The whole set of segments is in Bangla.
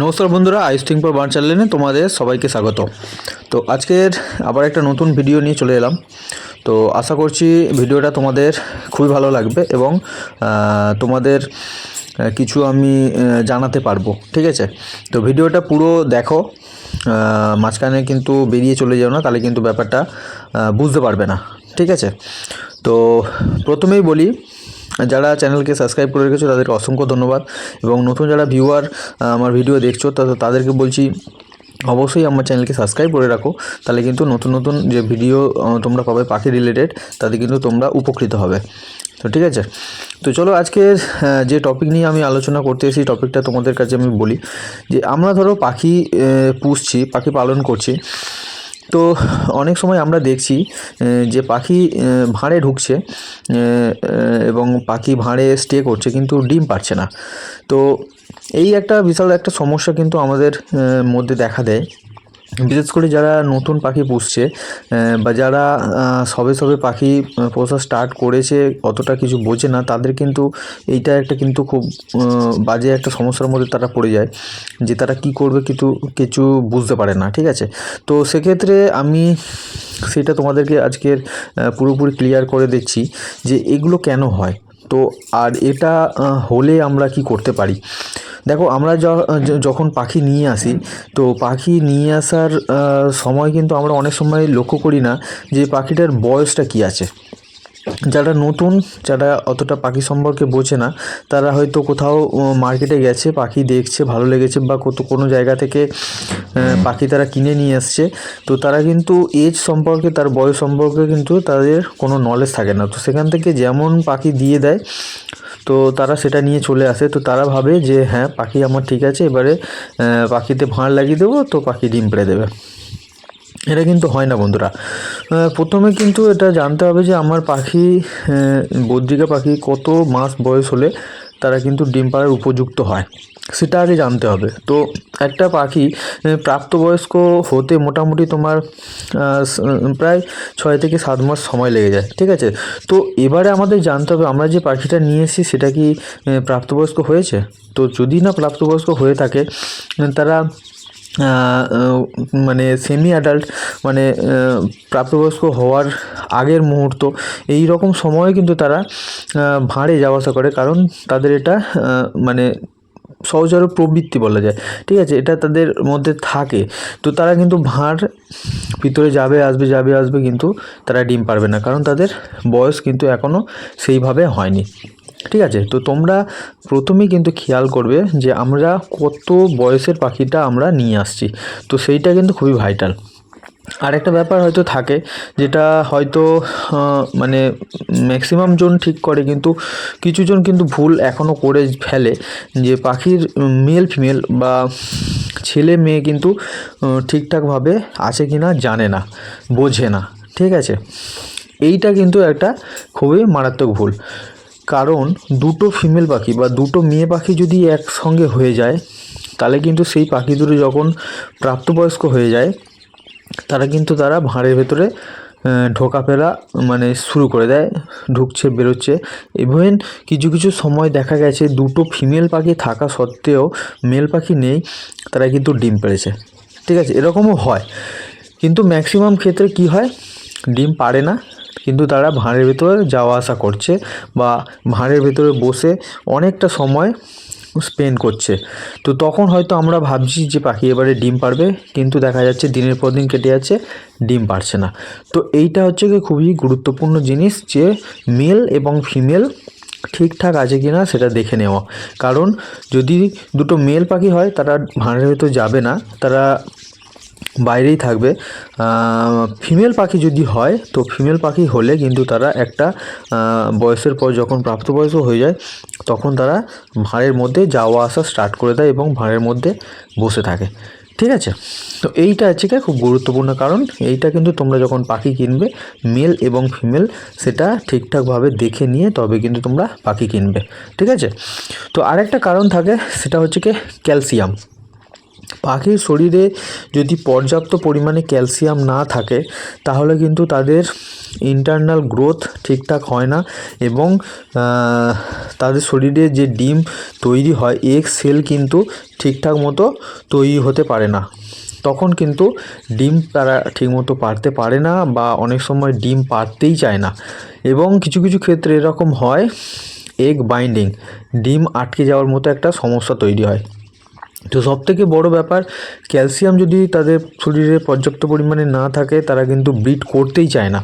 নমস্কার বন্ধুরা আইস থিং ফর বার্ন চ্যানেলে তোমাদের সবাইকে স্বাগত। তো আজকের আবার একটা নতুন ভিডিও নিয়ে চলে এলাম। তো আশা করছি ভিডিওটা তোমাদের খুবই ভালো লাগবে এবং তোমাদের কিছু আমি জানাতে পারব, ঠিক আছে? তো ভিডিওটা পুরো দেখো মাঝখানে কিন্তু বেরিয়ে চলে যাও না, তাহলে কিন্তু ব্যাপারটা বুঝতে পারবে না, ঠিক আছে? তো প্রথমেই বলি যারা চ্যানেলকে সাবস্ক্রাইব করে রেখেছো তাদেরকে অসংখ্য ধন্যবাদ। এবং নতুন যারা ভিউয়ার আমার ভিডিও দেখছ তাদেরকে বলছি অবশ্যই আমার চ্যানেলকে সাবস্ক্রাইব করে রাখো। তাহলে কিন্তু নতুন নতুন যে ভিডিও তোমরা পাবে পাখি রিলেটেড তাতে কিন্তু তোমরা উপকৃত হবে। তো ঠিক আছে? তো চলো আজকের আহ, যে টপিক নিয়ে আমি আলোচনা করতে এসেছি টপিকটা তোমাদের কাছে আমি বলি যে আমরা ধরো পাখি পুষছি পাখি পালন করছি। তো অনেক সময় আমরা দেখছি যে পাখি ভাঁড়ে ঢুকছে এবং পাখি ভাঁড়ে স্টে করছে কিন্তু ডিম পারছে না। তো এই একটা বিশাল একটা সমস্যা কিন্তু আমাদের মধ্যে দেখা দেয়। বিশেষ করে যারা নতুন পাখি পুষছে বা যারা সবে সবে পাখি পোষা স্টার্ট করেছে, অতটা কিছু বোঝে না, তাদের কিন্তু এইটা একটা কিন্তু খুব বাজে একটা সমস্যার মধ্যে তারা পড়ে যায়, যে তারা কি করবে কিন্তু কিছু বুঝতে পারে না, ঠিক আছে? তো সেক্ষেত্রে আমি সেটা তোমাদেরকে আজকের পুরোপুরি ক্লিয়ার করে দিচ্ছি যে এগুলো কেন হয়? তো আর এটা হলে আমরা কি করতে পারি? দেখো, আমরা যখন পাখি নিয়ে আসি, তো পাখি নিয়ে আসার সময় কিন্তু আমরা অনেক সময় লক্ষ্য করি না যে পাখিটার বয়সটা কি আছে। যারা নতুন, যারা অতটা পাখি সম্পর্কে বোঝে না, তারা হয়তো কোথাও মার্কেটে গেছে, পাখি দেখছে, ভালো লেগেছে বা কত, কোনো জায়গা থেকে পাখি তারা কিনে নিয়ে আসছে, তো তারা কিন্তু এজ সম্পর্কে, তার বয়স সম্পর্কে কিন্তু তাদের কোনো নলেজ থাকে না। তো সেখান থেকে যেমন পাখি দিয়ে দেয় তো তারা সেটা নিয়ে চলে আসে। তো তারা ভাবে যে হ্যাঁ পাখি আমার ঠিক আছে, এবারে পাখিতে ভাঁড় লাগিয়ে দেবো, তো পাখি ডিম পেড়ে দেবে। এটা কিন্তু হয় না বন্ধুরা। প্রথমে কিন্তু এটা জানতে হবে যে, আমার পাখি বদ্রিকা পাখি কত মাস বয়স হলে তারা কিন্তু ডিম পাড়ার উপযুক্ত হয়। সেটা আগে জানতে হবে। তো একটা পাখি প্রাপ্তবয়স্ক হতে মোটামুটি তোমার প্রায় ছয় থেকে সাত মাস সময় লেগে যায় ঠিক আছে? তো এবারে আমাদের জানতে হবে আমরা যে পাখিটা নিয়ে এসেছি সেটা কি প্রাপ্তবয়স্ক হয়েছে? তো যদি না প্রাপ্তবয়স্ক হয়ে থাকে তারা মানে সেমি অ্যাডাল্ট মানে প্রাপ্তবয়স্ক হওয়ার আগের মুহূর্ত এই রকম সময়ে কিন্তু তারা ভাঁড়ে যাওয়া আসা করে। কারণ তাদের এটা আহ, সহজর প্রবৃত্তি বলা যায়। ঠিক আছে, এটা তাদের মধ্যে থাকে। তো তারা কিন্তু ভাঁড় ভিতরে যাবে, আসবে যাবে, আসবে কিন্তু তারা ডিম পারবে না। কারণ তাদের বয়স কিন্তু এখনও সেইভাবে হয়নি। ঠিক আছে, তো তোমরা প্রথমেই কিন্তু খেয়াল করবে যে আমরা কত বয়সের পাখিটা আমরা নিয়ে আসছি। তো সেইটা কিন্তু খুবই ভাইটাল আর একটা ব্যাপার হয়তো থাকে, যেটা হয়তো মানে ম্যাক্সিমাম জন ঠিক করে, কিন্তু কিছু জন কিন্তু ভুল এখনও করে ফেলে, যে পাখির মেল ফিমেল বা ছেলে মেয়ে কিন্তু ঠিকঠাকভাবে আছে কি না জানে না, বোঝে না, ঠিক আছে? এইটা কিন্তু একটা খুবই মারাত্মক ভুল। কারণ দুটো ফিমেল পাখি বা দুটো মেয়ে পাখি যদি একসঙ্গে হয়ে যায়, তাহলে কিন্তু সেই পাখি দুটো যখন প্রাপ্তবয়স্ক হয়ে যায় তারা কিন্তু তারা ভাঁড়ের ভেতরে ঢোকা ফেরা মানে শুরু করে দেয়, ঢুকছে, বেরোচ্ছে। ইভেন কিছু কিছু সময় দেখা গেছে, দুটো ফিমেল পাখি থাকা সত্ত্বেও মেল পাখি নেই, তারা কিন্তু ডিম পেড়েছে। ঠিক আছে, এরকমও হয়। কিন্তু ম্যাক্সিমাম ক্ষেত্রে কি হয়? ডিম পারে না, কিন্তু তারা ভাঁড়ের ভেতরে যাওয়া আসা করছে বা ভাঁড়ের ভেতরে বসে অনেকটা সময় স্পেন্ড করছে। তো তখন হয়তো আমরা ভাবছি যে পাখি এবারে ডিম পারবে, কিন্তু দেখা যাচ্ছে দিনের পর দিন কেটে যাচ্ছে, ডিম পারছে না। তো এইটা হচ্ছে কি খুবই গুরুত্বপূর্ণ জিনিস যে মেল এবং ফিমেল ঠিকঠাক আছে কি না সেটা দেখে নেওয়া। কারণ যদি দুটো মেল পাখি হয়, তারা ভাঁড়ের হয়তো যাবে না, তারা বাইরেই থাকবে। ফিমেল পাখি যদি হয়, তো ফিমেল পাখি হলে কিন্তু তারা একটা বয়সের পর যখন প্রাপ্তবয়স্ক হয়ে যায়, তখন তারা ভাঁড়ের মধ্যে যাওয়া আসা স্টার্ট করে দেয় এবং ভাঁড়ের মধ্যে বসে থাকে। ঠিক আছে? তো এইটা হচ্ছে কি খুব গুরুত্বপূর্ণ কারণ, এইটা কিন্তু তোমরা যখন পাখি কিনবে মেল এবং ফিমেল সেটা ঠিকঠাকভাবে দেখে নিয়ে তবে কিন্তু তোমরা পাখি কিনবে। ঠিক আছে? তো আরেকটা কারণ থাকে, সেটা হচ্ছে কি ক্যালসিয়াম। পাখির শরীরে যদি পর্যাপ্ত পরিমাণে ক্যালসিয়াম না থাকে, তাহলে কিন্তু তাদের ইন্টারনাল গ্রোথ ঠিকঠাক হয় না এবং তাদের শরীরে যে ডিম তৈরি হয় এগ সেল কিন্তু ঠিকঠাক মতো তৈরি হতে পারে না। তখন কিন্তু ডিম তারা ঠিকমতো পারতে পারে না বা অনেক সময় ডিম পারতেই চায় না। এবং কিছু কিছু ক্ষেত্রে এরকম হয় এগ বাইন্ডিং ডিম আটকে যাওয়ার মতো একটা সমস্যা তৈরি হয়। তো সব থেকে বড়ো ব্যাপার, ক্যালসিয়াম যদি তাদের শরীরে পর্যাপ্ত পরিমাণে না থাকে, তারা কিন্তু ব্রিড করতেই চায় না।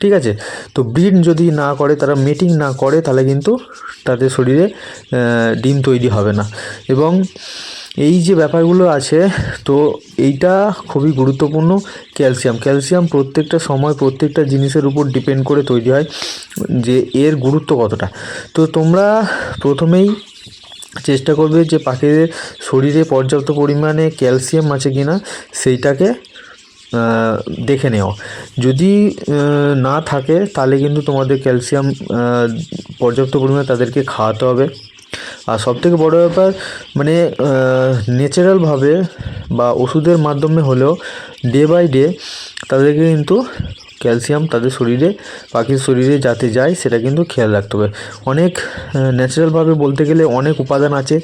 ঠিক আছে? তো ব্রিড যদি না করে, তারা মেটিং না করে, তাহলে কিন্তু তাদের শরীরে ডিম তৈরি হবে না। এবং এই যে ব্যাপারগুলো আছে, তো এইটা খুবই গুরুত্বপূর্ণ ক্যালসিয়াম। ক্যালসিয়াম প্রত্যেকটা সময় প্রত্যেকটা জিনিসের উপর ডিপেন্ড করে তৈরি হয়, যে এর গুরুত্ব কতটা। তো তোমরা প্রথমেই চেষ্টা করবে যে পাখিদের শরীরে পর্যাপ্ত পরিমাণে ক্যালসিয়াম আছে কিনা সেইটাকে দেখে নেওয়া। যদি না থাকে, তাহলে কিন্তু তোমাদের ক্যালসিয়াম পর্যাপ্ত পরিমাণে তাদেরকে খাওয়াতে হবে। আর সবথেকে বড় ব্যাপার মানে ন্যাচারালভাবে বা ওষুধের মাধ্যমে হলেও ডে বাই ডে তাদেরকে কিন্তু ক্যালসিয়াম তাদের শরীরে, পাখির শরীরে যাতে যায়, সেটা কিন্তু খেয়াল রাখতে হবে। অনেক ন্যাচারালভাবে বলতে গেলে অনেক উপাদান আছে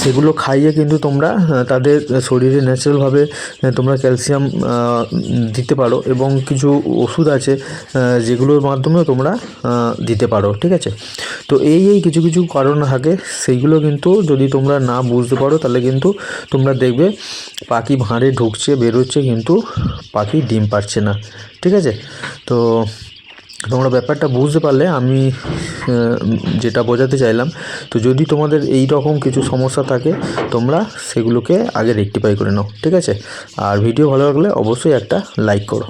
সেগুলো খাইয়ে কিন্তু তোমরা তাদের শরীরে ন্যাচারালভাবে তোমরা ক্যালসিয়াম দিতে পারো এবং কিছু ওষুধ আছে যেগুলোর মাধ্যমেও তোমরা দিতে পারো, ঠিক আছে? তো এই এই কিছু কিছু কারণ থাকে, সেইগুলো কিন্তু যদি তোমরা না বুঝতে পারো, তাহলে কিন্তু তোমরা দেখবে পাখি ভাঁড়ে ঢুকছে, বেরোচ্ছে, কিন্তু পাখি ডিম পারছে না। ঠিক আছে? তো তোমরা ব্যাপারটা বুঝতে পারলে আমি যেটা বোঝাতে চাইলাম, তো যদি তোমাদের এই রকম কিছু সমস্যা থাকে, তোমরা সেগুলোকে আগে রেক্টিফাই করে নাও, ঠিক আছে? আর ভিডিও ভালো লাগলে অবশ্যই একটা লাইক করো।